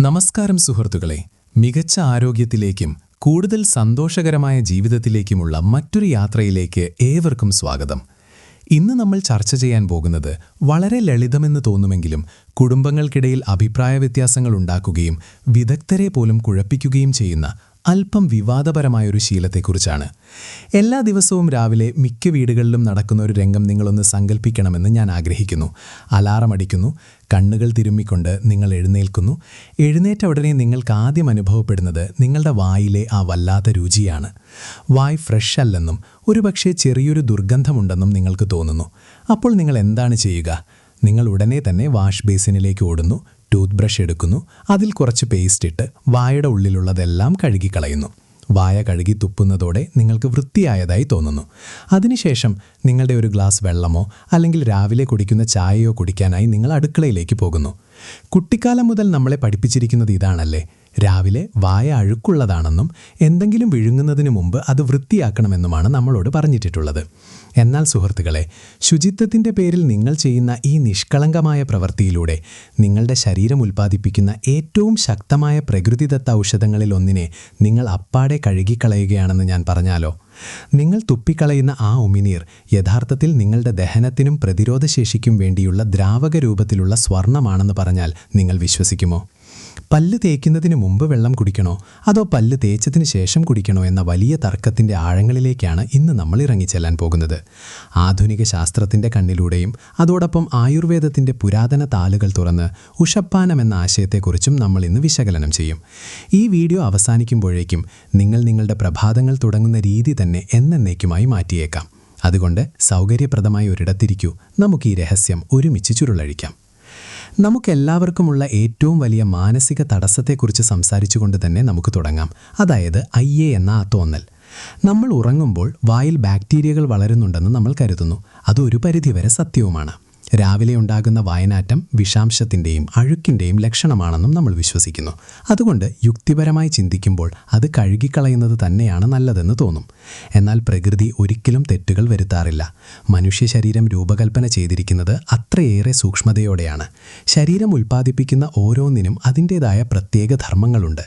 നമസ്കാരം സുഹൃത്തുക്കളെ. മികച്ച ആരോഗ്യത്തിലേക്കും കൂടുതൽ സന്തോഷകരമായ ജീവിതത്തിലേക്കുമുള്ള മറ്റൊരു യാത്രയിലേക്ക് ഏവർക്കും സ്വാഗതം. ഇന്ന് നമ്മൾ ചർച്ച ചെയ്യാൻ പോകുന്നത് വളരെ ലളിതമെന്ന് തോന്നുമെങ്കിലും കുടുംബങ്ങൾക്കിടയിൽ അഭിപ്രായ വ്യത്യാസങ്ങൾ ഉണ്ടാക്കുകയും വിദഗ്ധരെ പോലും കുഴപ്പിക്കുകയും ചെയ്യുന്ന അല്പം വിവാദപരമായൊരു ശീലത്തെക്കുറിച്ചാണ്. എല്ലാ ദിവസവും രാവിലെ മിക്ക വീടുകളിലും നടക്കുന്ന ഒരു രംഗം നിങ്ങളൊന്ന് സങ്കല്പിക്കണമെന്ന് ഞാൻ ആഗ്രഹിക്കുന്നു. അലാറം അടിക്കുന്നു കണ്ണുകൾ തിരുമ്മിക്കൊണ്ട് നിങ്ങൾ എഴുന്നേൽക്കുന്നു. എഴുന്നേറ്റ ഉടനെ നിങ്ങൾക്ക് ആദ്യം അനുഭവപ്പെടുന്നത് നിങ്ങളുടെ വായിലെ ആ വല്ലാത്ത രുചിയാണ്. വായ് ഫ്രഷ് അല്ലെന്നും ഒരുപക്ഷെ ചെറിയൊരു ദുർഗന്ധമുണ്ടെന്നും നിങ്ങൾക്ക് തോന്നുന്നു. അപ്പോൾ നിങ്ങൾ എന്താണ് ചെയ്യുക? നിങ്ങൾ ഉടനെ തന്നെ വാഷ് ബേസിനിലേക്ക് ഓടുന്നു ടൂത്ത് ബ്രഷ് എടുക്കുന്നു അതിൽ കുറച്ച് പേസ്റ്റ് ഇട്ട് വായുടെ ഉള്ളിലുള്ളതെല്ലാം കഴുകിക്കളയുന്നു. വായ കഴുകി തുപ്പുന്നതോടെ നിങ്ങൾക്ക് വൃത്തിയായതായി തോന്നുന്നു. അതിനുശേഷം നിങ്ങളുടെ ഒരു ഗ്ലാസ് വെള്ളമോ അല്ലെങ്കിൽ രാവിലെ കുടിക്കുന്ന ചായയോ കുടിക്കാനായി നിങ്ങൾ അടുക്കളയിലേക്ക് പോകുന്നു. കുട്ടിക്കാലം മുതൽ നമ്മളെ പഠിപ്പിച്ചിരിക്കുന്നത് ഇതാണല്ലേ? രാവിലെ വായ അഴുക്കുള്ളതാണെന്നും എന്തെങ്കിലും വിഴുങ്ങുന്നതിന് മുമ്പ് അത് വൃത്തിയാക്കണമെന്നുമാണ് നമ്മളോട് പറഞ്ഞിട്ടുള്ളത്. എന്നാൽ സുഹൃത്തുക്കളെ ശുചിത്വത്തിന്റെ പേരിൽ നിങ്ങൾ ചെയ്യുന്ന ഈ നിഷ്കളങ്കമായ പ്രവൃത്തിയിലൂടെ നിങ്ങളുടെ ശരീരം ഉൽപ്പാദിപ്പിക്കുന്ന ഏറ്റവും ശക്തമായ പ്രകൃതിദത്ത ഔഷധങ്ങളിൽ ഒന്നിനെ നിങ്ങൾ അപ്പാടെ കഴുകിക്കളയുകയാണെന്ന് ഞാൻ പറഞ്ഞാലോ? നിങ്ങൾ തുപ്പിക്കളയുന്ന ആ ഉമിനീർ യഥാർത്ഥത്തിൽ നിങ്ങളുടെ ദഹനത്തിനും പ്രതിരോധശേഷിക്കും വേണ്ടിയുള്ള ദ്രാവക രൂപത്തിലുള്ള സ്വർണമാണെന്ന് പറഞ്ഞാൽ നിങ്ങൾ വിശ്വസിക്കുമോ? പല്ല് തേക്കുന്നതിന് മുമ്പ് വെള്ളം കുടിക്കണോ? അതോ പല്ല് തേച്ചതിന് ശേഷം കുടിക്കണോ എന്ന വലിയ തർക്കത്തിന്റെ ആഴങ്ങളിലേക്കാണ് ഇന്ന് നമ്മൾ ഇറങ്ങിച്ചെല്ലാൻ പോകുന്നത്. ആധുനിക ശാസ്ത്രത്തിന്റെ കണ്ണിലൂടെയും അതോടൊപ്പം ആയുർവേദത്തിന്റെ പുരാതന താളുകൾ തുറന്ന് ഉഷപ്പാനം എന്ന ആശയത്തെക്കുറിച്ചും നമ്മൾ ഇന്ന് വിശകലനം ചെയ്യും. ഈ വീഡിയോ അവസാനിക്കുമ്പോഴേക്കും നിങ്ങൾ നിങ്ങളുടെ പ്രഭാതങ്ങൾ തുടങ്ങുന്ന രീതി തന്നെ എന്നേക്കുമായി മാറ്റിയേക്കാം. അതുകൊണ്ട് സൗകര്യപ്രദമായ ഒരിടത്തിരിക്കൂ. നമുക്ക് ഈ രഹസ്യം ഒരുമിച്ച് ചുരുളഴിക്കാം. നമുക്കെല്ലാവർക്കുമുള്ള ഏറ്റവും വലിയ മാനസിക തടസ്സത്തെക്കുറിച്ച് സംസാരിച്ചുകൊണ്ട് തന്നെ നമുക്ക് തുടങ്ങാം. അതായത് ഐ എ എന്ന ആ തോന്നൽ. നമ്മൾ ഉറങ്ങുമ്പോൾ വായിൽ ബാക്ടീരിയകൾ വളരുന്നുണ്ടെന്ന് നമ്മൾ കരുതുന്നു. അത് ഒരു പരിധിവരെ സത്യവുമാണ്. രാവിലെ ഉണ്ടാകുന്ന വായനാറ്റം വിഷാംശത്തിന്റെയും അഴുക്കിന്റെയും ലക്ഷണമാണെന്നും നമ്മൾ വിശ്വസിക്കുന്നു. അതുകൊണ്ട് യുക്തിപരമായി ചിന്തിക്കുമ്പോൾ അത് കഴുകിക്കളയുന്നത് തന്നെയാണ് നല്ലതെന്ന് തോന്നും. എന്നാൽ പ്രകൃതി ഒരിക്കലും തെറ്റുകൾ വരുത്താറില്ല. മനുഷ്യ ശരീരം രൂപകൽപ്പന ചെയ്തിരിക്കുന്നത് അത്രയേറെ സൂക്ഷ്മതയോടെയാണ്. ശരീരം ഉൽപ്പാദിപ്പിക്കുന്ന ഓരോന്നിനും അതിന്റേതായ പ്രത്യേക ധർമ്മങ്ങളുണ്ട്.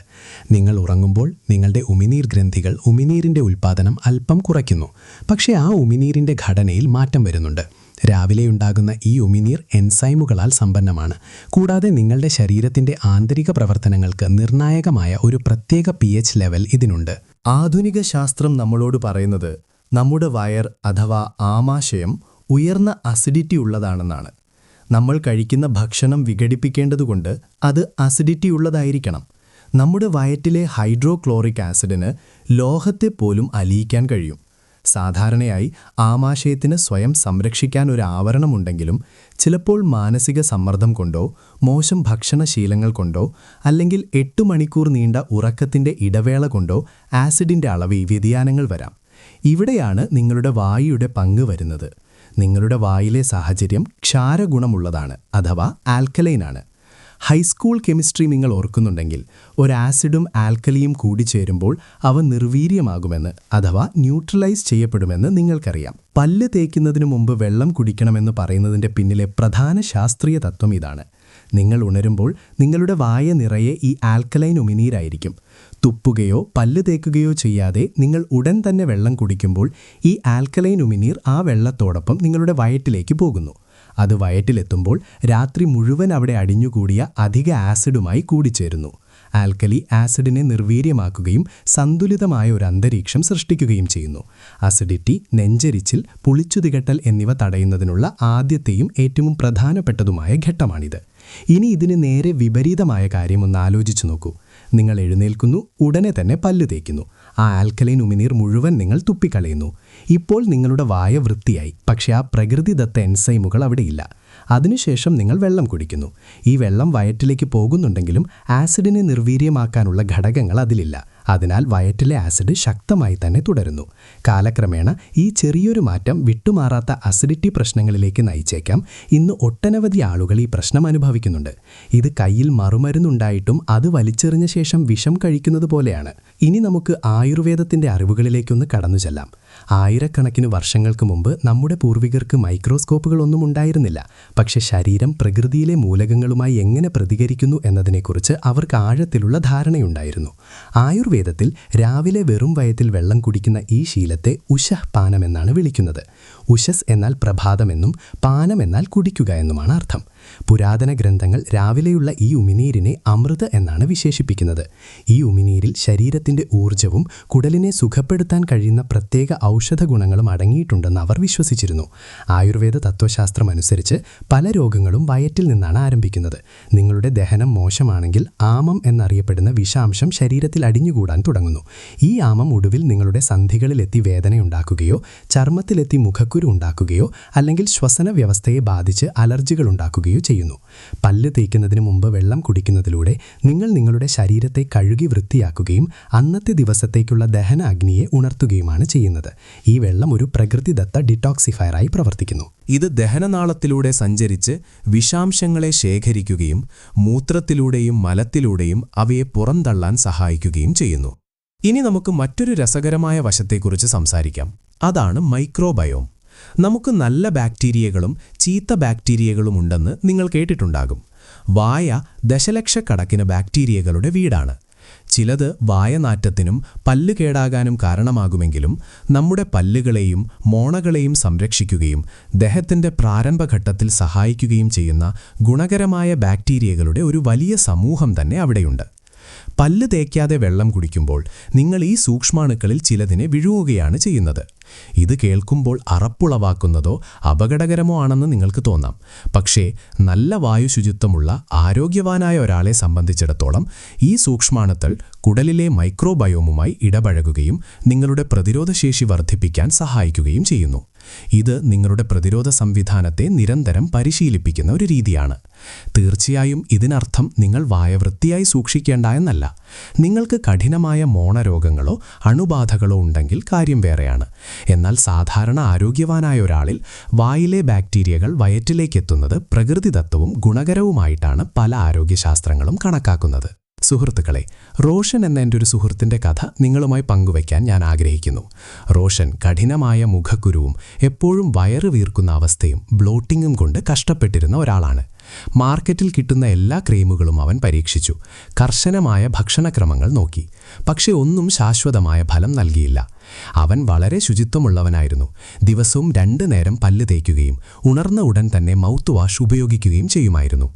നിങ്ങൾ ഉറങ്ങുമ്പോൾ നിങ്ങളുടെ ഉമിനീർ ഗ്രന്ഥികൾ ഉമിനീരിന്റെ ഉൽപ്പാദനം അല്പം കുറയ്ക്കുന്നു. പക്ഷേ ആ ഉമിനീരിന്റെ ഘടനയിൽ മാറ്റം വരുന്നുണ്ട്. രാവിലെയുണ്ടാകുന്ന ഈ ഉമിനീർ എൻസൈമുകളാൽ സമ്പന്നമാണ്. കൂടാതെ നിങ്ങളുടെ ശരീരത്തിന്റെ ആന്തരിക പ്രവർത്തനങ്ങൾക്ക് നിർണായകമായ ഒരു പ്രത്യേക പി ലെവൽ ഇതിനുണ്ട്. ആധുനിക ശാസ്ത്രം നമ്മളോട് പറയുന്നത് നമ്മുടെ വയർ അഥവാ ആമാശയം ഉയർന്ന അസിഡിറ്റി ഉള്ളതാണെന്നാണ്. നമ്മൾ കഴിക്കുന്ന ഭക്ഷണം വിഘടിപ്പിക്കേണ്ടതുകൊണ്ട് അത് അസിഡിറ്റി ഉള്ളതായിരിക്കണം. നമ്മുടെ വയറ്റിലെ ഹൈഡ്രോക്ലോറിക് ആസിഡിന് ലോഹത്തെ പോലും അലിയിക്കാൻ കഴിയും. സാധാരണയായി ആമാശയത്തിന് സ്വയം സംരക്ഷിക്കാൻ ഒരു ആവരണമുണ്ടെങ്കിലും ചിലപ്പോൾ മാനസിക സമ്മർദ്ദം കൊണ്ടോ മോശം ഭക്ഷണശീലങ്ങൾ കൊണ്ടോ അല്ലെങ്കിൽ എട്ട് മണിക്കൂർ നീണ്ട ഉറക്കത്തിന്റെ ഇടവേള കൊണ്ടോ ആസിഡിന്റെ അളവിൽ വ്യതിയാനങ്ങൾ വരാം. ഇവിടെയാണ് നിങ്ങളുടെ വായുയുടെ പങ്ക് വരുന്നത്. നിങ്ങളുടെ വായിലെ സാഹചര്യം ക്ഷാരഗുണമുള്ളതാണ് അഥവാ ആൽക്കലൈനാണ്. ഹൈസ്കൂൾ കെമിസ്ട്രി നിങ്ങൾ ഓർക്കുന്നുണ്ടെങ്കിൽ ഒരു ആസിഡും ആൽക്കലിയും കൂടിച്ചേരുമ്പോൾ അവ നിർവീര്യമാകുമെന്ന് അഥവാ ന്യൂട്രലൈസ് ചെയ്യപ്പെടുമെന്ന് നിങ്ങൾക്കറിയാം. പല്ല് തേക്കുന്നതിനു മുമ്പ് വെള്ളം കുടിക്കണമെന്ന് പറയുന്നതിന്റെ പിന്നിലെ പ്രധാന ശാസ്ത്രീയ തത്വം ഇതാണ്. നിങ്ങൾ ഉണരുമ്പോൾ നിങ്ങളുടെ വായ നിറയെ ഈ ആൽക്കലൈൻ ഉമിനീരായിരിക്കും. തുപ്പുകയോ പല്ല് തേക്കുകയോ ചെയ്യാതെ നിങ്ങൾ ഉടൻ തന്നെ വെള്ളം കുടിക്കുമ്പോൾ ഈ ആൽക്കലൈൻ ഉമിനീർ ആ വെള്ളത്തോടൊപ്പം നിങ്ങളുടെ വയറ്റിലേക്ക് പോകുന്നു. അത് വയറ്റിലെത്തുമ്പോൾ രാത്രി മുഴുവൻ അവിടെ അടിഞ്ഞുകൂടിയ അധിക ആസിഡുമായി കൂടിച്ചേരുന്നു. ആൽക്കലി ആസിഡിനെ നിർവീര്യമാക്കുകയും സന്തുലിതമായ ഒരു അന്തരീക്ഷം സൃഷ്ടിക്കുകയും ചെയ്യുന്നു. അസിഡിറ്റി നെഞ്ചരിച്ചിൽ പുളിച്ചു തികട്ടൽ എന്നിവ തടയുന്നതിനുള്ള ആദ്യത്തെയും ഏറ്റവും പ്രധാനപ്പെട്ടതുമായ ഘട്ടമാണിത്. ഇനി ഇതിന് നേരെ വിപരീതമായ കാര്യമൊന്ന് ആലോചിച്ചു നോക്കൂ. നിങ്ങൾ എഴുന്നേൽക്കുന്നു ഉടനെ തന്നെ പല്ല് തേക്കുന്നു. ആ ആൽക്കലൈൻ ഉമിനീർ മുഴുവൻ നിങ്ങൾ തുപ്പിക്കളയുന്നു. ഇപ്പോൾ നിങ്ങളുടെ വായ വൃത്തിയായി. പക്ഷേ ആ പ്രകൃതിദത്ത എൻസൈമുകൾ അവിടെയില്ല. അതിനുശേഷം നിങ്ങൾ വെള്ളം കുടിക്കുന്നു. ഈ വെള്ളം വയറ്റിലേക്ക് പോകുന്നുണ്ടെങ്കിലും ആസിഡിനെ നിർവീര്യമാക്കാനുള്ള ഘടകങ്ങൾ അതിലില്ല. അതിനാൽ വയറ്റിലെ ആസിഡ് ശക്തമായി തന്നെ തുടരുന്നു. കാലക്രമേണ ഈ ചെറിയൊരു മാറ്റം വിട്ടുമാറാത്ത അസിഡിറ്റി പ്രശ്നങ്ങളിലേക്ക് നയിച്ചേക്കാം. ഇന്ന് ഒട്ടനവധി ആളുകൾ ഈ പ്രശ്നം അനുഭവിക്കുന്നുണ്ട്. ഇത് കയ്യിൽ മറുമരുന്നുണ്ടായിട്ടും അത് വലിച്ചെറിഞ്ഞ ശേഷം വിഷം കഴിക്കുന്നത് പോലെയാണ് ഇനി നമുക്ക് ആയുർവേദത്തിന്റെ അറിവുകളിലേക്കൊന്ന് കടന്നു ചെല്ലാം. ആയിരക്കണക്കിന് വർഷങ്ങൾക്ക് മുമ്പ് നമ്മുടെ പൂർവികർക്ക് മൈക്രോസ്കോപ്പുകളൊന്നും ഉണ്ടായിരുന്നില്ല. പക്ഷെ ശരീരം പ്രകൃതിയിലെ മൂലകങ്ങളുമായി എങ്ങനെ പ്രതികരിക്കുന്നു എന്നതിനെക്കുറിച്ച് അവർക്ക് ആഴത്തിലുള്ള ധാരണയുണ്ടായിരുന്നു. ആയുർവേദത്തിൽ രാവിലെ വെറും വയത്തിൽ വെള്ളം കുടിക്കുന്ന ഈ ശീലത്തെ ഉഷഃ പാനമെന്നാണ് വിളിക്കുന്നത്. ഉഷസ് എന്നാൽ പ്രഭാതമെന്നും പാനം എന്നാൽ കുടിക്കുക എന്നുമാണ് അർത്ഥം. പുരാതന ഗ്രന്ഥങ്ങൾ രാവിലെയുള്ള ഈ ഉമിനീരിനെ അമൃത് എന്നാണ് വിശേഷിപ്പിക്കുന്നത്. ഈ ഉമിനീരിൽ ശരീരത്തിന്റെ ഊർജവും കുടലിനെ സുഖപ്പെടുത്താൻ കഴിയുന്ന പ്രത്യേക ഔഷധ ഗുണങ്ങളും അടങ്ങിയിട്ടുണ്ടെന്ന് അവർ വിശ്വസിച്ചിരുന്നു. ആയുർവേദ തത്വശാസ്ത്രം അനുസരിച്ച് പല രോഗങ്ങളും വയറ്റിൽ നിന്നാണ് ആരംഭിക്കുന്നത്. നിങ്ങളുടെ ദഹനം മോശമാണെങ്കിൽ ആമം എന്നറിയപ്പെടുന്ന വിഷാംശം ശരീരത്തിൽ അടിഞ്ഞുകൂടാൻ തുടങ്ങുന്നു. ഈ ആമം ഒടുവിൽ നിങ്ങളുടെ സന്ധികളിലെത്തി വേദനയുണ്ടാക്കുകയോ ചർമ്മത്തിലെത്തി മുഖക്കുരു ഉണ്ടാക്കുകയോ അല്ലെങ്കിൽ ശ്വസന വ്യവസ്ഥയെ ബാധിച്ച് അലർജികൾ ഉണ്ടാക്കുകയോ ചെയ്യുന്നു. പല്ല് തേക്കുന്നതിന് മുമ്പ് വെള്ളം കുടിക്കുന്നതിലൂടെ നിങ്ങൾ നിങ്ങളുടെ ശരീരത്തെ കഴുകി വൃത്തിയാക്കുകയും അന്നത്തെ ദിവസത്തേക്കുള്ള ദഹന അഗ്നിയെ ഉണർത്തുകയുമാണ് ചെയ്യുന്നത്. ഈ വെള്ളം ഒരു പ്രകൃതിദത്ത ഡിറ്റോക്സിഫയറായി പ്രവർത്തിക്കുന്നു. ഇത് ദഹനനാളത്തിലൂടെ സഞ്ചരിച്ച് വിഷാംശങ്ങളെ ശേഖരിക്കുകയും മൂത്രത്തിലൂടെയും മലത്തിലൂടെയും അവയെ പുറന്തള്ളാൻ സഹായിക്കുകയും ചെയ്യുന്നു. ഇനി നമുക്ക് മറ്റൊരു രസകരമായ വശത്തെക്കുറിച്ച് സംസാരിക്കാം. അതാണ് മൈക്രോബയോം. നമുക്ക് നല്ല ബാക്ടീരിയകളും ചീത്ത ബാക്ടീരിയകളും ഉണ്ടെന്ന് നിങ്ങൾ കേട്ടിട്ടുണ്ടാകും. വായ ദശലക്ഷക്കണക്കിന് ബാക്ടീരിയകളുടെ വീടാണ്. ചിലത് വായനാറ്റത്തിനും പല്ല് കേടാകാനും കാരണമാകുമെങ്കിലും നമ്മുടെ പല്ലുകളെയും മോണകളെയും സംരക്ഷിക്കുകയും ദഹത്തിന്റെ പ്രാരംഭഘട്ടത്തിൽ സഹായിക്കുകയും ചെയ്യുന്ന ഗുണകരമായ ബാക്ടീരിയകളുടെ ഒരു വലിയ സമൂഹം തന്നെ അവിടെയുണ്ട്. പല്ല് തേക്കാതെ വെള്ളം കുടിക്കുമ്പോൾ നിങ്ങൾ ഈ സൂക്ഷ്മാണുക്കളിൽ ചിലതിനെ വിഴുങ്ങുകയാണ് ചെയ്യുന്നത്. ഇത് കേൾക്കുമ്പോൾ അറപ്പുളവാക്കുന്നതോ അപകടകരമോ ആണെന്ന് നിങ്ങൾക്ക് തോന്നാം. പക്ഷേ നല്ല വായുശുചിത്വമുള്ള ആരോഗ്യവാനായ ഒരാളെ സംബന്ധിച്ചിടത്തോളം ഈ സൂക്ഷ്മാണുക്കൾ കുടലിലെ മൈക്രോബയോമുമായി ഇടപഴകുകയും നിങ്ങളുടെ പ്രതിരോധശേഷി വർദ്ധിപ്പിക്കാൻ സഹായിക്കുകയും ചെയ്യുന്നു. ഇത് നിങ്ങളുടെ പ്രതിരോധ സംവിധാനത്തെ നിരന്തരം പരിശീലിപ്പിക്കുന്ന ഒരു രീതിയാണ്. തീർച്ചയായും ഇതിനർത്ഥം നിങ്ങൾ വായവൃത്തിയായി സൂക്ഷിക്കേണ്ട എന്നല്ല. നിങ്ങൾക്ക് കഠിനമായ മോണരോഗങ്ങളോ അണുബാധകളോ ഉണ്ടെങ്കിൽ കാര്യം വേറെയാണ്. എന്നാൽ സാധാരണ ആരോഗ്യവാനായ ഒരാളിൽ വായിലെ ബാക്ടീരിയകൾ വയറ്റിലേക്ക് എത്തുന്നത് പ്രകൃതിദത്തവും ഗുണകരവുമായിട്ടാണ് പല ആരോഗ്യശാസ്ത്രങ്ങളും കണക്കാക്കുന്നത്. സുഹൃത്തുക്കളെ റോഷൻ എന്ന എന്റെ ഒരു സുഹൃത്തിന്റെ കഥ നിങ്ങളുമായി പങ്കുവയ്ക്കാൻ ഞാൻ ആഗ്രഹിക്കുന്നു. റോഷൻ കഠിനമായ മുഖക്കുരുവും എപ്പോഴും വയറ് വീർക്കുന്ന അവസ്ഥയും ബ്ലോട്ടിങ്ങും കൊണ്ട് കഷ്ടപ്പെട്ടിരുന്ന ഒരാളാണ്. മാർക്കറ്റിൽ കിട്ടുന്ന എല്ലാ ക്രീമുകളും അവൻ പരീക്ഷിച്ചു. കർശനമായ ഭക്ഷണക്രമങ്ങൾ നോക്കി. പക്ഷെ ഒന്നും ശാശ്വതമായ ഫലം നൽകിയില്ല. അവൻ വളരെ ശുചിത്വമുള്ളവനായിരുന്നു. ദിവസവും രണ്ടു നേരം പല്ല് തേക്കുകയും ഉണർന്ന ഉടൻ തന്നെ മൗത്ത് വാഷ് ഉപയോഗിക്കുകയും ചെയ്യുമായിരുന്നു.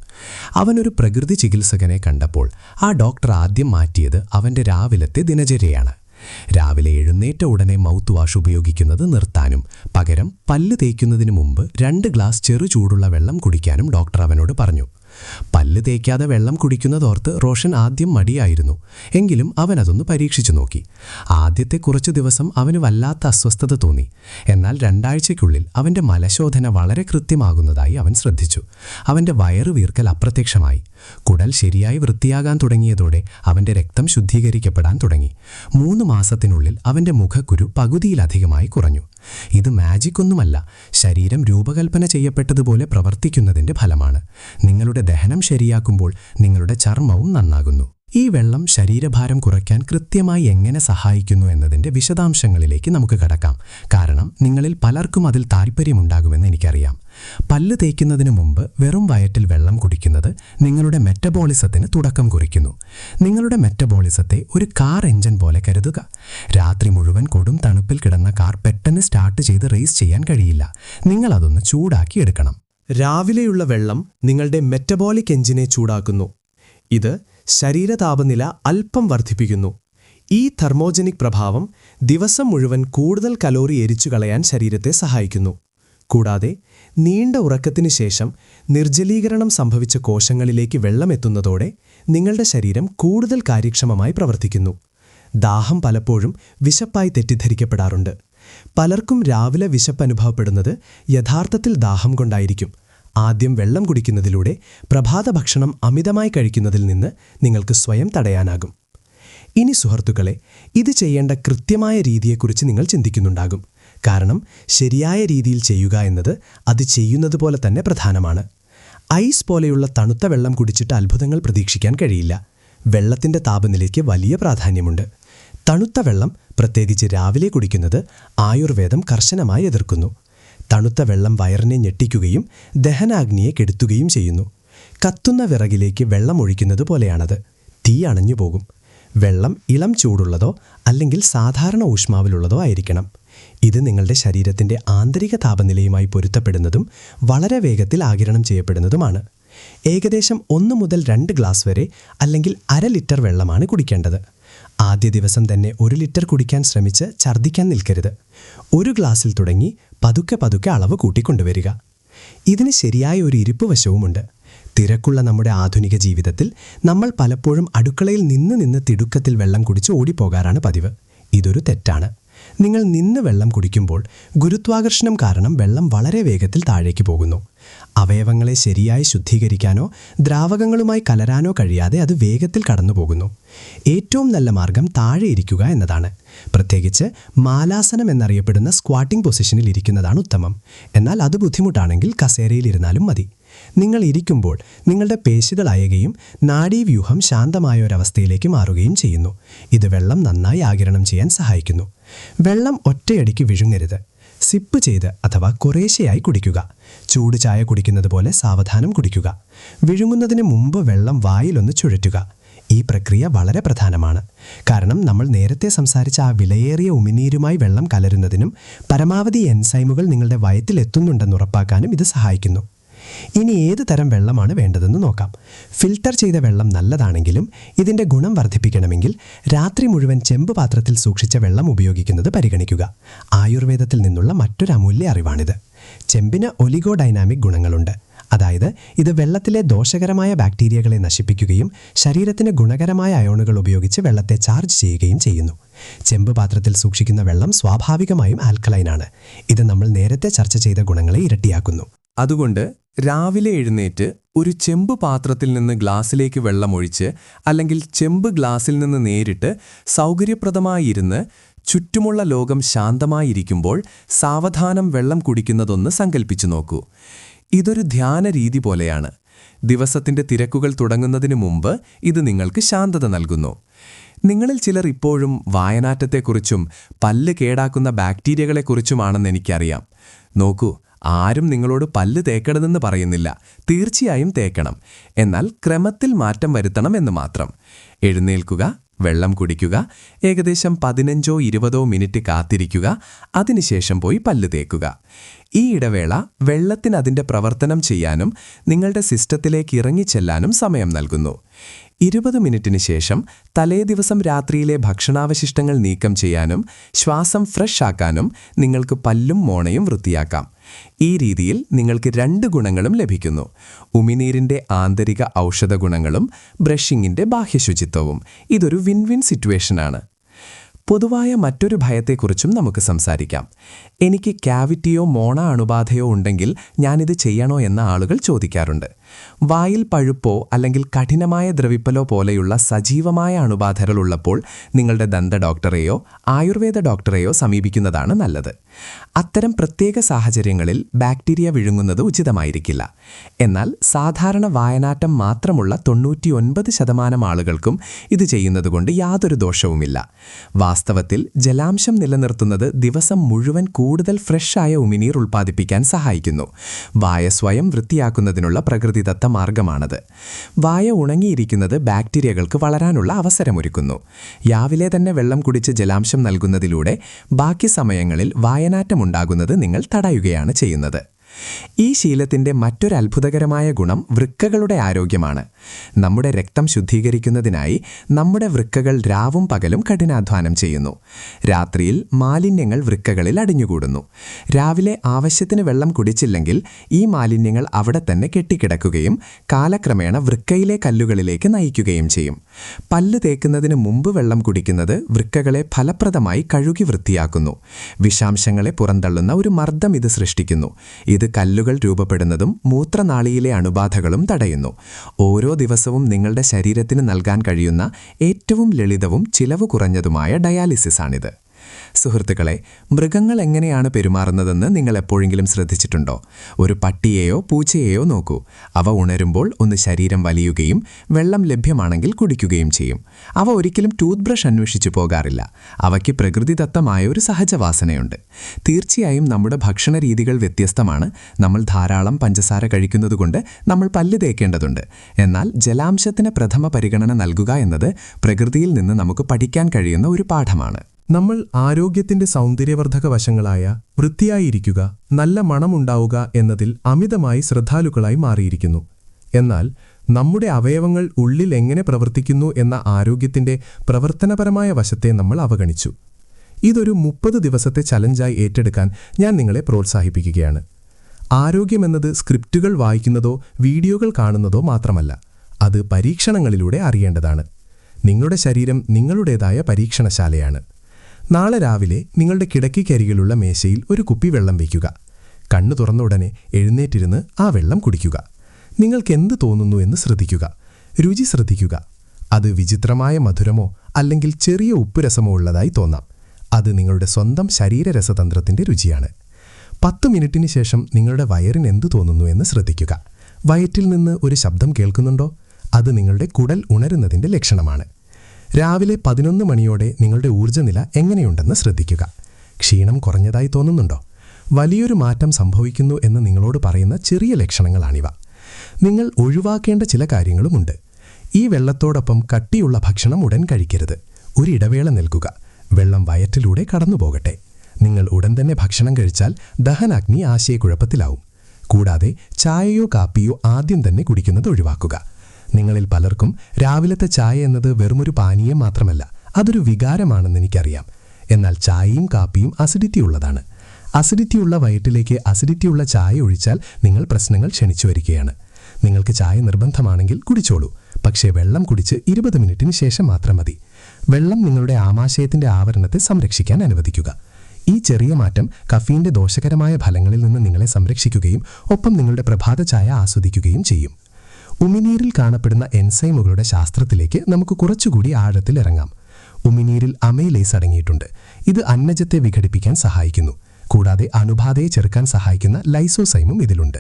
അവനൊരു പ്രകൃതി ചികിത്സകനെ കണ്ടപ്പോൾ ആ ഡോക്ടർ ആദ്യം മാറ്റിയത് അവന്റെ രാവിലത്തെ ദിനചര്യയാണ്. രാവിലെ എഴുന്നേറ്റ ഉടനെ മൗത്ത് വാഷ് ഉപയോഗിക്കുന്നത് നിർത്താനും പകരം പല്ല് തേക്കുന്നതിന് മുമ്പ് രണ്ട് ഗ്ലാസ് ചെറു ചൂടുള്ള വെള്ളം കുടിക്കാനും ഡോക്ടർ അവനോട് പറഞ്ഞു. പല്ല് തേക്കാതെ വെള്ളം കുടിക്കുന്നതോർത്ത് റോഷൻ ആദ്യം മടിയായിരുന്നു. എങ്കിലും അവൻ അതൊന്ന് പരീക്ഷിച്ചു നോക്കി. ആദ്യത്തെ കുറച്ചു ദിവസം അവന് വല്ലാത്ത അസ്വസ്ഥത തോന്നി. എന്നാൽ രണ്ടാഴ്ചയ്ക്കുള്ളിൽ അവന്റെ മലശോധന വളരെ കൃത്യമാകുന്നതായി അവൻ ശ്രദ്ധിച്ചു. അവന്റെ വയറു വീർക്കൽ അപ്രത്യക്ഷമായി. കുടൽ ശരിയായി വൃത്തിയാകാൻ തുടങ്ങിയതോടെ അവന്റെ രക്തം ശുദ്ധീകരിക്കപ്പെടാൻ തുടങ്ങി. മൂന്ന് മാസത്തിനുള്ളിൽ അവന്റെ മുഖക്കുരു പകുതിയിലധികമായി കുറഞ്ഞു. ഇത് മാജിക്കൊന്നുമല്ല ശരീരം രൂപകൽപ്പന ചെയ്യപ്പെട്ടതുപോലെ പ്രവർത്തിക്കുന്നതിന്റെ ഫലമാണ്. നിങ്ങളുടെ ദഹനം ശരിയാക്കുമ്പോൾ നിങ്ങളുടെ ചർമ്മവും നന്നാകുന്നു. ഈ വെള്ളം ശരീരഭാരം കുറയ്ക്കാൻ കൃത്യമായി എങ്ങനെ സഹായിക്കുന്നു എന്നതിന്റെ വിശദാംശങ്ങളിലേക്ക് നമുക്ക് കടക്കാം. കാരണം നിങ്ങളിൽ പലർക്കും അതിൽ താൽപ്പര്യമുണ്ടാകുമെന്ന് എനിക്കറിയാം. പല്ല് തേക്കുന്നതിന് മുമ്പ് വെറും വയറ്റിൽ വെള്ളം കുടിക്കുന്നത് നിങ്ങളുടെ മെറ്റബോളിസത്തിന് തുടക്കം കുറിക്കുന്നു. നിങ്ങളുടെ മെറ്റബോളിസത്തെ ഒരു കാർ എഞ്ചിൻ പോലെ കരുതുക. രാത്രി മുഴുവൻ കൊടും തണുപ്പിൽ കിടന്ന കാർ പെട്ടെന്ന് സ്റ്റാർട്ട് ചെയ്ത് റേസ് ചെയ്യാൻ കഴിയില്ല. നിങ്ങൾ അതൊന്ന് ചൂടാക്കി എടുക്കണം. രാവിലെയുള്ള വെള്ളം നിങ്ങളുടെ മെറ്റബോളിക് എഞ്ചിനെ ചൂടാക്കുന്നു. ഇത് ശരീര താപനില അല്പം വർദ്ധിപ്പിക്കുന്നു. ഈ തെർമോജനിക് പ്രഭാവം ദിവസം മുഴുവൻ കൂടുതൽ കലോറി എരിച്ചു കളയാൻ ശരീരത്തെ സഹായിക്കുന്നു. കൂടാതെ നീണ്ട ഉറക്കത്തിനു ശേഷം നിർജലീകരണം സംഭവിച്ച കോശങ്ങളിലേക്ക് വെള്ളമെത്തുന്നതോടെ നിങ്ങളുടെ ശരീരം കൂടുതൽ കാര്യക്ഷമമായി പ്രവർത്തിക്കുന്നു. ദാഹം പലപ്പോഴും വിശപ്പായി തെറ്റിദ്ധരിക്കപ്പെടാറുണ്ട്. പലർക്കും രാവിലെ വിശപ്പ് അനുഭവപ്പെടുന്നത് യഥാർത്ഥത്തിൽ ദാഹം കൊണ്ടായിരിക്കും. ആദ്യം വെള്ളം കുടിക്കുന്നതിലൂടെ പ്രഭാത ഭക്ഷണം അമിതമായി കഴിക്കുന്നതിൽ നിന്ന് നിങ്ങൾക്ക് സ്വയം തടയാനാകും. ഇനി സുഹൃത്തുക്കളെ ഇത് ചെയ്യേണ്ട കൃത്യമായ രീതിയെക്കുറിച്ച് നിങ്ങൾ ചിന്തിക്കുന്നുണ്ടാകും. കാരണം ശരിയായ രീതിയിൽ ചെയ്യുക എന്നത് അത് ചെയ്യുന്നത് പോലെ തന്നെ പ്രധാനമാണ്. ഐസ് പോലെയുള്ള തണുത്ത വെള്ളം കുടിച്ചിട്ട് അത്ഭുതങ്ങൾ പ്രതീക്ഷിക്കാൻ കഴിയില്ല. വെള്ളത്തിന്റെ താപനിലയ്ക്ക് വലിയ പ്രാധാന്യമുണ്ട്. തണുത്ത വെള്ളം പ്രത്യേകിച്ച് രാവിലെ കുടിക്കുന്നത് ആയുർവേദം കർശനമായി എതിർക്കുന്നു. തണുത്ത വെള്ളം വയറിനെ ഞെട്ടിക്കുകയും ദഹനാഗ്നിയെ കെടുത്തുകയും ചെയ്യുന്നു. കത്തുന്ന വിറകിലേക്ക് വെള്ളം ഒഴിക്കുന്നത് പോലെയാണത്. തീ അണഞ്ഞു പോകും. വെള്ളം ഇളം ചൂടുള്ളതോ അല്ലെങ്കിൽ സാധാരണ ഊഷ്മാവിലുള്ളതോ ആയിരിക്കണം. ഇത് നിങ്ങളുടെ ശരീരത്തിന്റെ ആന്തരിക താപനിലയുമായി പൊരുത്തപ്പെടുന്നതും വളരെ വേഗത്തിൽ ആകിരണം ചെയ്യപ്പെടുന്നതുമാണ്. ഏകദേശം ഒന്ന് മുതൽ രണ്ട് ഗ്ലാസ് വരെ അല്ലെങ്കിൽ അര ലിറ്റർ വെള്ളമാണ് കുടിക്കേണ്ടത്. ആദ്യ ദിവസം തന്നെ ഒരു ലിറ്റർ കുടിക്കാൻ ശ്രമിച്ച് ഛർദ്ദിക്കാൻ നിൽക്കരുത്. ഒരു ഗ്ലാസ്സിൽ തുടങ്ങി പതുക്കെ പതുക്കെ അളവ് കൂട്ടിക്കൊണ്ടുവരിക. ഇതിന് ശരിയായ ഒരു ഇരിപ്പ് വശവുമുണ്ട്. തിരക്കുള്ള നമ്മുടെ ആധുനിക ജീവിതത്തിൽ നമ്മൾ പലപ്പോഴും അടുക്കളയിൽ നിന്ന് നിന്ന് തിടുക്കത്തിൽ വെള്ളം കുടിച്ച് ഓടിപ്പോകാറാണ് പതിവ്. ഇതൊരു തെറ്റാണ്. നിങ്ങൾ നിന്ന് വെള്ളം കുടിക്കുമ്പോൾ ഗുരുത്വാകർഷണം കാരണം വെള്ളം വളരെ വേഗത്തിൽ താഴേക്ക് പോകുന്നു. അവയവങ്ങളെ ശരിയായി ശുദ്ധീകരിക്കാനോ ദ്രാവകങ്ങളുമായി കലരാനോ കഴിയാതെ അത് വേഗത്തിൽ കടന്നുപോകുന്നു. ഏറ്റവും നല്ല മാർഗം താഴെ ഇരിക്കുക എന്നതാണ്. പ്രത്യേകിച്ച് മാലാസനം എന്നറിയപ്പെടുന്ന സ്ക്വാട്ടിംഗ് പൊസിഷനിൽ ഇരിക്കുന്നതാണ് ഉത്തമം. എന്നാൽ അത് ബുദ്ധിമുട്ടാണെങ്കിൽ കസേരയിൽ ഇരുന്നാലും മതി. നിങ്ങൾ ഇരിക്കുമ്പോൾ നിങ്ങളുടെ പേശികൾ അയയുകയും നാഡീവ്യൂഹം ശാന്തമായ ഒരവസ്ഥയിലേക്ക് മാറുകയും ചെയ്യുന്നു. ഇത് വെള്ളം നന്നായി ആകിരണം ചെയ്യാൻ സഹായിക്കുന്നു. വെള്ളം ഒറ്റയടിക്ക് വിഴുങ്ങരുത്. സിപ്പ് ചെയ്ത് അഥവാ കുറേശ്ശെയായി കുടിക്കുക. ചൂട് ചായ കുടിക്കുന്നത് പോലെ സാവധാനം കുടിക്കുക. വിഴുങ്ങുന്നതിന് മുമ്പ് വെള്ളം വായിലൊന്ന് ചുഴറ്റുക. ഈ പ്രക്രിയ വളരെ പ്രധാനമാണ്. കാരണം നമ്മൾ നേരത്തെ സംസാരിച്ച ആ വിലയേറിയ ഉമിനീരുമായി വെള്ളം കലരുന്നതിനും പരമാവധി എൻസൈമുകൾ നിങ്ങളുടെ വയറ്റിൽ എത്തുന്നുണ്ടെന്ന് ഉറപ്പാക്കാനും ഇത് സഹായിക്കുന്നു. ഇനി ഏത് തരം വെള്ളമാണ് വേണ്ടതെന്ന് നോക്കാം. ഫിൽട്ടർ ചെയ്ത വെള്ളം നല്ലതാണെങ്കിലും ഇതിന്റെ ഗുണം വർദ്ധിപ്പിക്കണമെങ്കിൽ രാത്രി മുഴുവൻ ചെമ്പ് പാത്രത്തിൽ സൂക്ഷിച്ച വെള്ളം ഉപയോഗിക്കുന്നത് പരിഗണിക്കുക. ആയുർവേദത്തിൽ നിന്നുള്ള മറ്റൊരു അമൂല്യ അറിവാണിത്. ചെമ്പിന് ഒലിഗോഡൈനാമിക് ഗുണങ്ങളുണ്ട്. അതായത് ഇത് വെള്ളത്തിലെ ദോഷകരമായ ബാക്ടീരിയകളെ നശിപ്പിക്കുകയും ശരീരത്തിന് ഗുണകരമായ അയോണുകൾ ഉപയോഗിച്ച് വെള്ളത്തെ ചാർജ് ചെയ്യുകയും ചെയ്യുന്നു. ചെമ്പ് പാത്രത്തിൽ സൂക്ഷിക്കുന്ന വെള്ളം സ്വാഭാവികമായും ആൽക്കലൈനാണ്. ഇത് നമ്മൾ നേരത്തെ ചർച്ച ചെയ്ത ഗുണങ്ങളെ ഇരട്ടിയാക്കുന്നു. അതുകൊണ്ട് രാവിലെ എഴുന്നേറ്റ് ഒരു ചെമ്പ് പാത്രത്തിൽ നിന്ന് ഗ്ലാസ്സിലേക്ക് വെള്ളമൊഴിച്ച് അല്ലെങ്കിൽ ചെമ്പ് ഗ്ലാസ്സിൽ നിന്ന് നേരിട്ട് സൗകര്യപ്രദമായി ഇരുന്ന് ചുറ്റുമുള്ള ലോകം ശാന്തമായിരിക്കുമ്പോൾ സാവധാനം വെള്ളം കുടിക്കുന്നതൊന്ന് സങ്കൽപ്പിച്ചു നോക്കൂ. ഇതൊരു ധ്യാന രീതി പോലെയാണ്. ദിവസത്തിന്റെ തിരക്കുകൾ തുടങ്ങുന്നതിന് മുമ്പ് ഇത് നിങ്ങൾക്ക് ശാന്തത നൽകുന്നു. നിങ്ങളിൽ ചിലർ ഇപ്പോഴും വായനാറ്റത്തെക്കുറിച്ചും പല്ല് കേടാക്കുന്ന ബാക്ടീരിയകളെക്കുറിച്ചുമാണെന്ന് എനിക്കറിയാം. നോക്കൂ ആരും നിങ്ങളോട് പല്ല് തേക്കണമെന്ന് പറയുന്നില്ല. തീർച്ചയായും തേക്കണം. എന്നാൽ ക്രമത്തിൽ മാറ്റം വരുത്തണം എന്ന് മാത്രം. എഴുന്നേൽക്കുക വെള്ളം കുടിക്കുക ഏകദേശം പതിനഞ്ചോ ഇരുപതോ മിനിറ്റ് കാത്തിരിക്കുക അതിനുശേഷം പോയി പല്ല് തേക്കുക. ഈ ഇടവേള വെള്ളത്തിന് അതിന്റെ പ്രവർത്തനം ചെയ്യാനും നിങ്ങളുടെ സിസ്റ്റത്തിലേക്ക് ഇറങ്ങിച്ചെല്ലാനും സമയം നൽകുന്നു. ഇരുപത് മിനിറ്റിന് ശേഷം തലേദിവസം രാത്രിയിലെ ഭക്ഷണാവശിഷ്ടങ്ങൾ നീക്കം ചെയ്യാനും ശ്വാസം ഫ്രഷ് ആക്കാനും നിങ്ങൾക്ക് പല്ലും മോണയും വൃത്തിയാക്കാം. ഈ രീതിയിൽ നിങ്ങൾക്ക് രണ്ട് ഗുണങ്ങളും ലഭിക്കുന്നു. ഉമിനീരിന്റെ ആന്തരിക ഔഷധ ഗുണങ്ങളും ബ്രഷിങ്ങിന്റെ ബാഹ്യശുചിത്വവും. ഇതൊരു വിൻ വിൻ സിറ്റുവേഷനാണ് പൊതുവായ മറ്റൊരു ഭയത്തെക്കുറിച്ചും നമുക്ക് സംസാരിക്കാം. എനിക്ക് ക്യാവിറ്റിയോ മോണ അണുബാധയോ ഉണ്ടെങ്കിൽ ഞാനിത് ചെയ്യണോ എന്ന ആളുകൾ ചോദിക്കാറുണ്ട്. വായിൽ പഴുപ്പോ അല്ലെങ്കിൽ കഠിനമായ ദ്രവിപ്പലോ പോലെയുള്ള സജീവമായ അണുബാധകൾ ഉള്ളപ്പോൾ നിങ്ങളുടെ ദന്ത ഡോക്ടറെയോ ആയുർവേദ ഡോക്ടറെയോ സമീപിക്കുന്നതാണ് നല്ലത്. അത്തരം പ്രത്യേക സാഹചര്യങ്ങളിൽ ബാക്ടീരിയ വിഴുങ്ങുന്നത് ഉചിതമായിരിക്കില്ല. എന്നാൽ സാധാരണ വായനാറ്റം മാത്രമുള്ള തൊണ്ണൂറ്റിയൊൻപത് ശതമാനം ആളുകൾക്കും ഇത് ചെയ്യുന്നതുകൊണ്ട് യാതൊരു ദോഷവുമില്ല. വാസ്തവത്തിൽ ജലാംശം നിലനിർത്തുന്നത് ദിവസം മുഴുവൻ കൂടുതൽ ഫ്രഷായ ഉമിനീർ ഉൽപ്പാദിപ്പിക്കാൻ സഹായിക്കുന്നു. വായ സ്വയം വൃത്തിയാക്കുന്നതിനുള്ള പ്രകൃതിദത്ത മാർഗമാണത്. വായ ഉണങ്ങിയിരിക്കുന്നത് ബാക്ടീരിയകൾക്ക് വളരാനുള്ള അവസരമൊരുക്കുന്നു. രാവിലെ തന്നെ വെള്ളം കുടിച്ച് ജലാംശം നൽകുന്നതിലൂടെ ബാക്കി സമയങ്ങളിൽ വായനാറ്റമുണ്ടാകുന്നത് നിങ്ങൾ തടയുകയാണ് ചെയ്യുന്നത്. ഈ ശീലത്തിന്റെ മറ്റൊരു അത്ഭുതകരമായ ഗുണം വൃക്കകളുടെ ആരോഗ്യമാണ്. നമ്മുടെ രക്തം ശുദ്ധീകരിക്കുന്നതിനായി നമ്മുടെ വൃക്കകൾ രാവും പകലും കഠിനാധ്വാനം ചെയ്യുന്നു. രാത്രിയിൽ മാലിന്യങ്ങൾ വൃക്കകളിൽ അടിഞ്ഞുകൂടുന്നു. രാവിലെ ആവശ്യത്തിന് വെള്ളം കുടിച്ചില്ലെങ്കിൽ ഈ മാലിന്യങ്ങൾ അവിടെ തന്നെ കെട്ടിക്കിടക്കുകയും കാലക്രമേണ വൃക്കയിലെ കല്ലുകളിലേക്ക് നയിക്കുകയും ചെയ്യും. പല്ല് തേക്കുന്നതിന് മുമ്പ് വെള്ളം കുടിക്കുന്നത് വൃക്കകളെ ഫലപ്രദമായി കഴുകി വൃത്തിയാക്കുന്നു. വിഷാംശങ്ങളെ പുറന്തള്ളുന്ന ഒരു മർദ്ദം ഇത് സൃഷ്ടിക്കുന്നു. ഇത് കല്ലുകൾ രൂപപ്പെടുന്നതും മൂത്രനാളിയിലെ അണുബാധകളും തടയുന്നു. ഓരോ ദിവസവും നിങ്ങളുടെ ശരീരത്തിന് നൽകാൻ കഴിയുന്ന ഏറ്റവും ലളിതവും ചിലവ് കുറഞ്ഞതുമായ ഡയാലിസിസാണിത്. സുഹൃത്തുക്കളെ മൃഗങ്ങൾ എങ്ങനെയാണ് പെരുമാറുന്നതെന്ന് നിങ്ങൾ എപ്പോഴെങ്കിലും ശ്രദ്ധിച്ചിട്ടുണ്ടോ? ഒരു പട്ടിയെയോ പൂച്ചയെയോ നോക്കൂ. അവ ഉണരുമ്പോൾ ഒന്ന് ശരീരം വലിയുകയും വെള്ളം ലഭ്യമാണെങ്കിൽ കുടിക്കുകയും ചെയ്യും. അവ ഒരിക്കലും ടൂത്ത് ബ്രഷ് അന്വേഷിച്ചു പോകാറില്ല. അവയ്ക്ക് പ്രകൃതിദത്തമായ ഒരു സഹജവാസനയുണ്ട്. തീർച്ചയായും നമ്മുടെ ഭക്ഷണ രീതികൾ വ്യത്യസ്തമാണ്. നമ്മൾ ധാരാളം പഞ്ചസാര കഴിക്കുന്നതുകൊണ്ട് നമ്മൾ പല്ല് തേക്കേണ്ടതുണ്ട്. എന്നാൽ ജലാംശത്തിന് പ്രഥമ പരിഗണന നൽകുക എന്നത് പ്രകൃതിയിൽ നിന്ന് നമുക്ക് പഠിക്കാൻ കഴിയുന്ന ഒരു പാഠമാണ്. നമ്മൾ ആരോഗ്യത്തിന്റെ സൗന്ദര്യവർദ്ധക വശങ്ങളായ വൃത്തിയായിരിക്കുക നല്ല മണമുണ്ടാവുക എന്നതിൽ അമിതമായി ശ്രദ്ധാലുക്കളായി മാറിയിരിക്കുന്നു. എന്നാൽ നമ്മുടെ അവയവങ്ങൾ ഉള്ളിൽ എങ്ങനെ പ്രവർത്തിക്കുന്നു എന്ന ആരോഗ്യത്തിന്റെ പ്രവർത്തനപരമായ വശത്തെ നമ്മൾ അവഗണിച്ചു. ഇതൊരു മുപ്പത് ദിവസത്തെ ചലഞ്ചായി ഏറ്റെടുക്കാൻ ഞാൻ നിങ്ങളെ പ്രോത്സാഹിപ്പിക്കുകയാണ്. ആരോഗ്യമെന്നത് സ്ക്രിപ്റ്റുകൾ വായിക്കുന്നതോ വീഡിയോകൾ കാണുന്നതോ മാത്രമല്ല അത് പരീക്ഷണങ്ങളിലൂടെ അറിയേണ്ടതാണ്. നിങ്ങളുടെ ശരീരം നിങ്ങളുടേതായ പരീക്ഷണശാലയാണ്. നാളെ രാവിലെ നിങ്ങളുടെ കിടക്കിക്കരികിലുള്ള മേശയിൽ ഒരു കുപ്പി വെള്ളം വയ്ക്കുക. കണ്ണു തുറന്ന ഉടനെ എഴുന്നേറ്റിരുന്ന് ആ വെള്ളം കുടിക്കുക. നിങ്ങൾക്ക് എന്ത് തോന്നുന്നു എന്ന് ശ്രദ്ധിക്കുക. രുചി ശ്രദ്ധിക്കുക. അത് വിചിത്രമായ മധുരമോ അല്ലെങ്കിൽ ചെറിയ ഉപ്പുരസമോ ഉള്ളതായി തോന്നാം. അത് നിങ്ങളുടെ സ്വന്തം ശരീരരസതന്ത്രത്തിന്റെ രുചിയാണ്. പത്ത് മിനിറ്റിന് ശേഷം നിങ്ങളുടെ വയറിന് എന്ത് തോന്നുന്നു എന്ന് ശ്രദ്ധിക്കുക. വയറ്റിൽ നിന്ന് ഒരു ശബ്ദം കേൾക്കുന്നുണ്ടോ? അത് നിങ്ങളുടെ കുടൽ ഉണരുന്നതിന്റെ ലക്ഷണമാണ്. രാവിലെ പതിനൊന്ന് മണിയോടെ നിങ്ങളുടെ ഊർജനില എങ്ങനെയുണ്ടെന്ന് ശ്രദ്ധിക്കുക. ക്ഷീണം കുറഞ്ഞതായി തോന്നുന്നുണ്ടോ? വലിയൊരു മാറ്റം സംഭവിക്കുന്നു എന്ന് നിങ്ങളോട് പറയുന്ന ചെറിയ ലക്ഷണങ്ങളാണിവ. നിങ്ങൾ ഒഴിവാക്കേണ്ട ചില കാര്യങ്ങളുമുണ്ട്. ഈ വെള്ളത്തോടൊപ്പം കട്ടിയുള്ള ഭക്ഷണം ഉടൻ കഴിക്കരുത്. ഒരു ഇടവേള നൽകുക. വെള്ളം വയറ്റിലൂടെ കടന്നുപോകട്ടെ. നിങ്ങൾ ഉടൻ തന്നെ ഭക്ഷണം കഴിച്ചാൽ ദഹനാഗ്നി ആശയക്കുഴപ്പത്തിലാവും. കൂടാതെ ചായയോ കാപ്പിയോ ആദ്യം തന്നെ കുടിക്കുന്നത് ഒഴിവാക്കുക. നിങ്ങളിൽ പലർക്കും രാവിലത്തെ ചായ എന്നത് വെറുമൊരു പാനീയം മാത്രമല്ല അതൊരു വികാരമാണെന്ന് എനിക്കറിയാം. എന്നാൽ ചായയും കാപ്പിയും അസിഡിറ്റി ഉള്ളതാണ്. അസിഡിറ്റിയുള്ള വയറ്റിലേക്ക് അസിഡിറ്റിയുള്ള ചായ ഒഴിച്ചാൽ നിങ്ങൾ പ്രശ്നങ്ങൾ ക്ഷണിച്ചു വരികയാണ്. നിങ്ങൾക്ക് ചായ നിർബന്ധമാണെങ്കിൽ കുടിച്ചോളൂ. പക്ഷേ വെള്ളം കുടിച്ച് ഇരുപത് മിനിറ്റിന് ശേഷം മാത്രം മതി. വെള്ളം നിങ്ങളുടെ ആമാശയത്തിന്റെ ആവരണത്തെ സംരക്ഷിക്കാൻ അനുവദിക്കുക. ഈ ചെറിയ മാറ്റം കഫീന്റെ ദോഷകരമായ ഫലങ്ങളിൽ നിന്ന് നിങ്ങളെ സംരക്ഷിക്കുകയും ഒപ്പം നിങ്ങളുടെ പ്രഭാത ചായ ആസ്വദിക്കുകയും ചെയ്യും. ഉമിനീരിൽ കാണപ്പെടുന്ന എൻസൈമുകളുടെ ശാസ്ത്രത്തിലേക്ക് നമുക്ക് കുറച്ചുകൂടി ആഴത്തിൽ ഇറങ്ങാം. ഉമിനീരിൽ അമൈലേസ് അടങ്ങിയിട്ടുണ്ട്. ഇത് അന്നജത്തെ വിഘടിപ്പിക്കാൻ സഹായിക്കുന്നു. കൂടാതെ അണുബാധയെ ചെറുക്കാൻ സഹായിക്കുന്ന ലൈസോസൈമും ഇതിലുണ്ട്.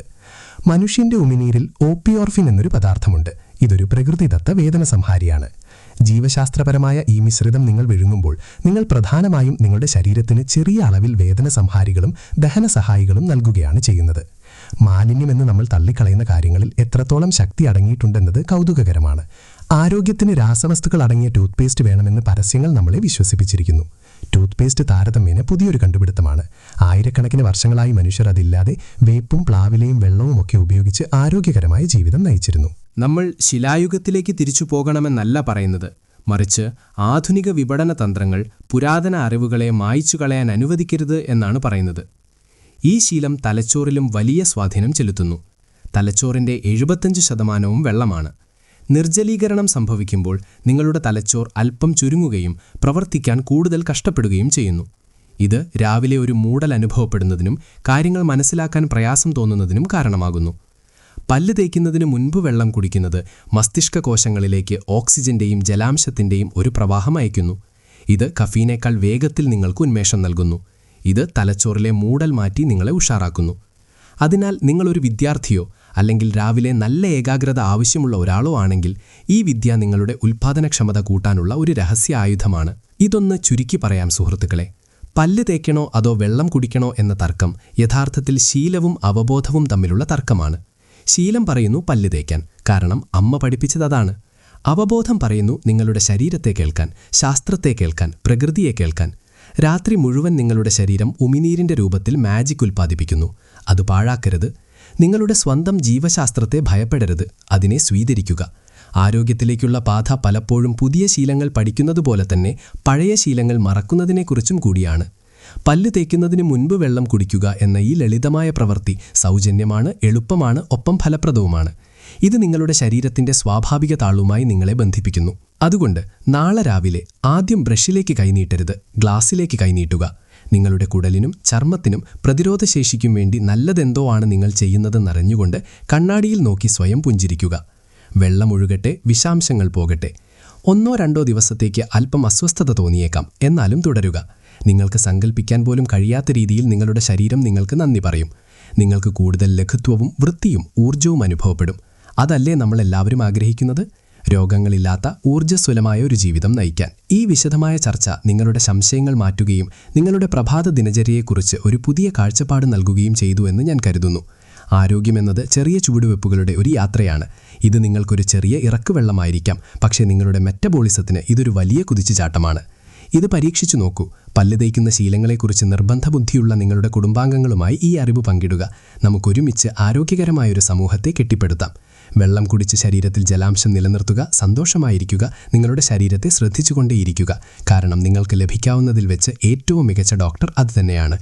മനുഷ്യന്റെ ഉമിനീരിൽ ഓപ്പിയോർഫിൻ എന്നൊരു പദാർത്ഥമുണ്ട്. ഇതൊരു പ്രകൃതിദത്ത വേദന സംഹാരിയാണ്. ജീവശാസ്ത്രപരമായ ഈ മിശ്രിതം നിങ്ങൾ വിഴുങ്ങുമ്പോൾ നിങ്ങൾ പ്രധാനമായും നിങ്ങളുടെ ശരീരത്തിന് ചെറിയ അളവിൽ വേദന സംഹാരികളും ദഹന സഹായികളും നൽകുകയാണ് ചെയ്യുന്നത്. മാലിന്യമെന്ന് നമ്മൾ തള്ളിക്കളയുന്ന കാര്യങ്ങളിൽ എത്രത്തോളം ശക്തി അടങ്ങിയിട്ടുണ്ടെന്നത് കൗതുകകരമാണ്. ആരോഗ്യത്തിന് രാസവസ്തുക്കൾ അടങ്ങിയ ടൂത്ത് ടൂത്ത്പേസ്റ്റ് വേണമെന്ന് പരസ്യങ്ങൾ നമ്മളെ വിശ്വസിപ്പിച്ചിരിക്കുന്നു. ടൂത്ത് പേസ്റ്റ് താരതമ്യേന പുതിയൊരു കണ്ടുപിടുത്തമാണ്. ആയിരക്കണക്കിന് വർഷങ്ങളായി മനുഷ്യർ അതില്ലാതെ വേപ്പും പ്ലാവിലയും വെള്ളവും ഒക്കെ ഉപയോഗിച്ച് ആരോഗ്യകരമായ ജീവിതം നയിച്ചിരുന്നു. നമ്മൾ ശിലായുഗത്തിലേക്ക് തിരിച്ചു പോകണമെന്നല്ല പറയുന്നത്. മറിച്ച് ആധുനിക വിപണന തന്ത്രങ്ങൾ പുരാതന അറിവുകളെ മായ്ച്ചു കളയാൻ അനുവദിക്കരുത് എന്നാണ് പറയുന്നത്. ഈ ശീലം തലച്ചോറിലും വലിയ സ്വാധീനം ചെലുത്തുന്നു. തലച്ചോറിന്റെ എഴുപത്തഞ്ച് ശതമാനവും വെള്ളമാണ്. നിർജലീകരണം സംഭവിക്കുമ്പോൾ നിങ്ങളുടെ തലച്ചോർ അല്പം ചുരുങ്ങുകയും പ്രവർത്തിക്കാൻ കൂടുതൽ കഷ്ടപ്പെടുകയും ചെയ്യുന്നു. ഇത് രാവിലെ ഒരു മൂടൽ അനുഭവപ്പെടുന്നതിനും കാര്യങ്ങൾ മനസ്സിലാക്കാൻ പ്രയാസം തോന്നുന്നതിനും കാരണമാകുന്നു. പല്ല് തേക്കുന്നതിന് മുൻപ് വെള്ളം കുടിക്കുന്നത് മസ്തിഷ്ക കോശങ്ങളിലേക്ക് ഓക്സിജന്റെയും ജലാംശത്തിന്റെയും ഒരു പ്രവാഹം അയക്കുന്നു ഇത് കഫീനേക്കാൾ വേഗത്തിൽ നിങ്ങൾക്ക് ഉന്മേഷം നൽകുന്നു. ഇത് തലച്ചോറിലെ മൂടൽ മാറ്റി നിങ്ങളെ ഉഷാറാക്കുന്നു. അതിനാൽ നിങ്ങളൊരു വിദ്യാർത്ഥിയോ അല്ലെങ്കിൽ രാവിലെ നല്ല ഏകാഗ്രത ആവശ്യമുള്ള ഒരാളോ ആണെങ്കിൽ ഈ വിദ്യ നിങ്ങളുടെ ഉൽപ്പാദനക്ഷമത കൂട്ടാനുള്ള ഒരു രഹസ്യ ആയുധമാണ്. ഇതൊന്ന് ചുരുക്കി പറയാം സുഹൃത്തുക്കളെ. പല്ല് തേക്കണോ അതോ വെള്ളം കുടിക്കണോ എന്ന തർക്കം യഥാർത്ഥത്തിൽ ശീലവും അവബോധവും തമ്മിലുള്ള തർക്കമാണ്. ശീലം പറയുന്നു പല്ല് തേക്കാൻ. കാരണം അമ്മ പഠിപ്പിച്ചത് അതാണ്. അവബോധം പറയുന്നു നിങ്ങളുടെ ശരീരത്തെ കേൾക്കാൻ ശാസ്ത്രത്തെ കേൾക്കാൻ പ്രകൃതിയെ കേൾക്കാൻ. രാത്രി മുഴുവൻ നിങ്ങളുടെ ശരീരം ഉമിനീരിന്റെ രൂപത്തിൽ മാജിക് ഉൽപ്പാദിപ്പിക്കുന്നു. അത് പാഴാക്കരുത്. നിങ്ങളുടെ സ്വന്തം ജീവശാസ്ത്രത്തെ ഭയപ്പെടരുത്. അതിനെ സ്വീകരിക്കുക. ആരോഗ്യത്തിലേക്കുള്ള പാത പലപ്പോഴും പുതിയ ശീലങ്ങൾ പഠിക്കുന്നതുപോലെ തന്നെ പഴയ ശീലങ്ങൾ മറക്കുന്നതിനെക്കുറിച്ചും കൂടിയാണ്. പല്ല് തേക്കുന്നതിന് മുൻപ് വെള്ളം കുടിക്കുക എന്ന ഈ ലളിതമായ പ്രവൃത്തി സൗജന്യമാണ് എളുപ്പമാണ് ഒപ്പം ഫലപ്രദവുമാണ്. ഇത് നിങ്ങളുടെ ശരീരത്തിന്റെ സ്വാഭാവിക താളുമായി നിങ്ങളെ ബന്ധിപ്പിക്കുന്നു. അതുകൊണ്ട് നാളെ രാവിലെ ആദ്യം ബ്രഷിലേക്ക് കൈനീട്ടരുത് ഗ്ലാസ്സിലേക്ക് കൈനീട്ടുക നിങ്ങളുടെ കുടലിനും ചർമ്മത്തിനും പ്രതിരോധശേഷിക്കും വേണ്ടി നല്ലതെന്തോ ആണ് നിങ്ങൾ ചെയ്യുന്നതെന്നറിഞ്ഞുകൊണ്ട് കണ്ണാടിയിൽ നോക്കി സ്വയം പുഞ്ചിരിക്കുക. വെള്ളമൊഴുകട്ടെ വിഷാംശങ്ങൾ പോകട്ടെ. ഒന്നോ രണ്ടോ ദിവസത്തേക്ക് അല്പം അസ്വസ്ഥത തോന്നിയേക്കാം. എന്നാലും തുടരുക. നിങ്ങൾക്ക് സങ്കല്പിക്കാൻ പോലും കഴിയാത്ത രീതിയിൽ നിങ്ങളുടെ ശരീരം നിങ്ങൾക്ക് നന്ദി പറയും. നിങ്ങൾക്ക് കൂടുതൽ ലഘുത്വവും വൃത്തിയും ഊർജവും അനുഭവപ്പെടും. അതല്ലേ നമ്മൾ എല്ലാവരും ആഗ്രഹിക്കുന്നത്? രോഗങ്ങളില്ലാത്ത ഊർജസ്വലമായ ഒരു ജീവിതം നയിക്കാൻ. ഈ വിശദമായ ചർച്ച നിങ്ങളുടെ സംശയങ്ങൾ മാറ്റുകയും നിങ്ങളുടെ പ്രഭാത ദിനചര്യയെക്കുറിച്ച് ഒരു പുതിയ കാഴ്ചപ്പാട് നൽകുകയും ചെയ്തു എന്ന് ഞാൻ കരുതുന്നു. ആരോഗ്യമെന്നത് ചെറിയ ചുവടുവെപ്പുകളുടെ ഒരു യാത്രയാണ്. ഇത് നിങ്ങൾക്കൊരു ചെറിയ ഇറക്കുവെള്ളമായിരിക്കാം പക്ഷേ നിങ്ങളുടെ മെറ്റബോളിസത്തിന് ഇതൊരു വലിയ കുതിച്ചുചാട്ടമാണ്. ഇത് പരീക്ഷിച്ചു നോക്കൂ. പല്ല് തേക്കുന്ന ശീലങ്ങളെക്കുറിച്ച് നിർബന്ധബുദ്ധിയുള്ള നിങ്ങളുടെ കുടുംബാംഗങ്ങളുമായി ഈ അറിവ് പങ്കിടുക. നമുക്കൊരുമിച്ച് ആരോഗ്യകരമായൊരു സമൂഹത്തെ കെട്ടിപ്പടുത്താം. വെള്ളം കുടിച്ച് ശരീരത്തിൽ ജലാംശം നിലനിർത്തുക സന്തോഷമായിരിക്കുക നിങ്ങളുടെ ശരീരത്തെ ശ്രദ്ധിച്ചുകൊണ്ടേയിരിക്കുക. കാരണം നിങ്ങൾക്ക് ലഭിക്കാവുന്നതിൽ വെച്ച് ഏറ്റവും മികച്ച ഡോക്ടർ അത് തന്നെയാണ്.